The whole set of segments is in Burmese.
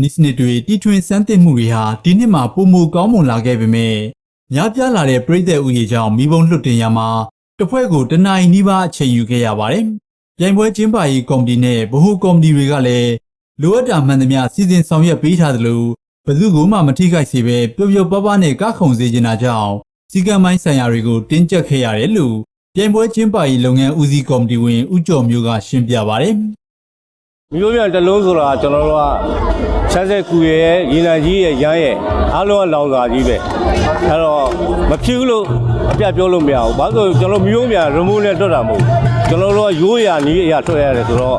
နိစနစ်တွေတီထွင်စမ်းသစ်မှုတွေဟာဒီနှစ်မှာပုံမကောင်းမွန်လာခဲ့ပေမဲ့များပြားလာတဲ့ပြည်သက်ဥယျာဉ်ကြောင့်မိဘုံလွတ်တင်ရမှာတစ်ဖွဲ့ကိုတနင်္လာနီးပါးအချိန်ယူခဲ့ရပါတယ်။ပြိုင်ပွဲကျင်းပရေးကော်မတီနဲ့ဗဟိုကော်မတီတွေကလည်းလိုအပ်တာမှန်သမျှစီစဉ်ဆောင်ရွက်ပေးထားသလိုဘယ်သူကမှမထိခိုက်စေဘဲပျော်ပျော်ပါးပါးနဲ့ကခုံစေချင်တာကြောင့်စီကံမိုင်းဆိုင်ရာတွေကိုတင်းကျပ်ခဲ့ရတယ်လို့ပြိုင်ပွဲကျင်းပရေးလုပ်ငန်းဦးစီးကော်မတီဝင်ဦးကျော်မျိုးကရှင်းပြပါတယ်။ မျိုးပြန်တစ်လုံးဆိုတာကျွန်တော်တို့ကဆက်ဆက်ကူရဲ့ရေနံကြီးရဲ့ရမ်းရဲ့အားလုံးကလောင်စာကြီးပဲအဲ့တော့မဖြစ်ဘူးလို့အပြတ်ပြောလို့မရဘူးဘာလို့လဲဆိုကျွန်တော်မျိုးပြန်ရမိုးနဲ့တွတ်တာမဟုတ်ဘူးကျွန်တော်တို့ကရိုးရာနီးအရာထွက်ရတယ်ဆိုတော့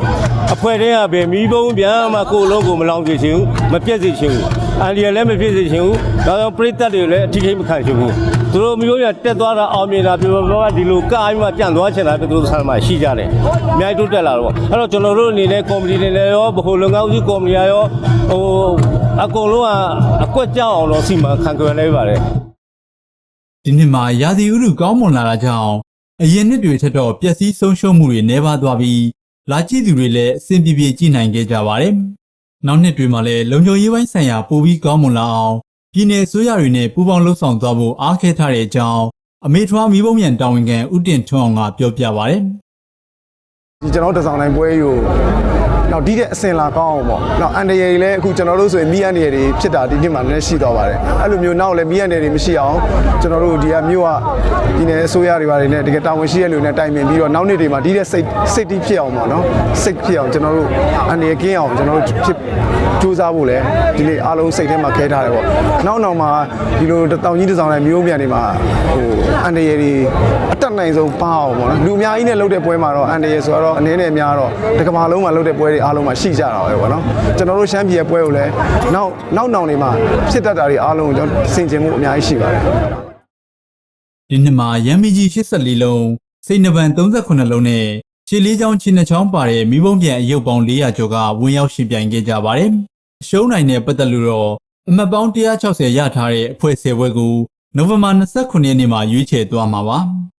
အဖွဲတဲ့ကပဲမီးပုံးပြန်မှကိုယ်လုံးကိုမလောင်စေချင်ဘူးမပြတ်စေချင်ဘူး အန်ဒီရလည်းမဖြစ်စေချင်ဘူးဒါကြောင့်ပရိသတ်တွေလည်းအထီးထိမခံချင်ဘူးသူတို့မျိုးပြန်တက်သွားတာအောင်မြင်တာပြောပြောကဒီလိုကားပြီးမှပြန်သွားချင်တာပဲသူတို့ဆန္ဒမှရှိကြတယ်အများကြီးတိုးတက်လာတော့အဲ့တော့ကျွန်တော်တို့အနေနဲ့ကော်မတီတွေလည်းရောဗဟိုလုံငန်းဦးစီးကော်မတီရောဟိုအကုန်လုံးကအကွက်ကြောက်အောင်တော့စီမံခန့်ခွဲလိုက်ပါတယ်ဒီနှစ်မှာရာသီဥတုကောင်းမွန်လာတာကြောင့်အရင်နှစ်တွေထက်တော့ပျက်စီးဆုံးရှုံးမှုတွေနှဲပါသွားပြီးလာကြည့်သူတွေလည်းအဆင်ပြေပြေကြည့်နိုင်ခဲ့ကြပါတယ်။ နောက်နှစ်တွေမှာလည်းလုံခြုံရေးပိုင်းဆိုင်ရာပိုပြီးကောင်းမွန်လာအောင်ပြည်내ဆိုရတွေနဲ့ပူးပေါင်းလှုပ်ဆောင်သွားဖို့အားခဲထားတဲ့အကြောင်းအမေထွားမီးပုံမြန်တာဝန်ခံဦးတင်ထွန်းအောင်ကပြောပြပါတယ်။ဒီကျွန်တော်တို့တဆောင်တိုင်းပွဲကြီးကို နောက်ဒီတဲ့အစင်လာကောင်းအောင်ပေါ့နောက်အန်တရယ်တွေလည်းအခုကျွန်တော်တို့ဆိုရင်မီးအန်တရယ်တွေဖြစ်တာဒီနှစ်မှာလည်းရှိတော့ပါတယ်အဲ့လိုမျိုးနောက်လည်းမီးအန်တရယ်တွေမရှိအောင်ကျွန်တော်တို့ဒီကမြို့ကဒီနယ်အစိုးရတွေပါတယ်နဲ့တကယ်တာဝန်ရှိတဲ့လူတွေနဲ့တိုင်ပင်ပြီးတော့နောက်နေ့တွေမှာဒီတဲ့စိတ်စိတ်တီးဖြစ်အောင်ပေါ့နော်စိတ်ဖြစ်အောင်ကျွန်တော်တို့အန်တရယ်ကင်းအောင်ကျွန်တော်တို့ဖြစ်စူးစမ်းဖို့လည်းဒီနေ့အားလုံးစိတ်ထဲမှာခဲထားတယ်ပေါ့နောက်နောက်မှာဒီလိုတောင်ကြီးတဆောင်တိုင်းမျိုးပြန်တွေမှာဟိုအန်တရယ်တွေအတက်နိုင်ဆုံးပါအောင်ပေါ့နော်လူအများကြီးနဲ့လုပ်တဲ့ပွဲမှာတော့အန်တရယ်ဆိုတော့အနေနဲ့များတော့တကမာလုံးမှာလုပ်တဲ့ပွဲတွေအားလုံးမှာရှိကြတာပဲပေါ့နော်ကျွန်တော်တို့ရှမ်းပြည်ရဲ့ပွဲကိုလည်းနောက်နောက်နောင်တွေမှာဖြစ်တတ်တာတွေအားလုံးကိုကျွန်တော်ဆင်ခြင်မှုအများကြီးရှိပါတယ်ဒီနှစ်မှာရန်မီကြီး84လုံးစိတ်နှပန်38လုံးနဲ့ခြေလေးချောင်းခြေနှချောင်းပါတဲ့မိဘုံပြန်အယုတ်ပေါင်း400ကျော်ကဝင်ရောက်ရှင်ပြိုင်ခဲ့ကြပါတယ်။ရှုံးနိုင်တဲ့ပတ်သက်လို့တော့အမှတ်ပေါင်း160ရထားတဲ့အဖွဲ့ဆယ်ဘွဲကိုနိုဝင်ဘာ29ရက်နေ့မှာရွေးချယ်သွားမှာပါ။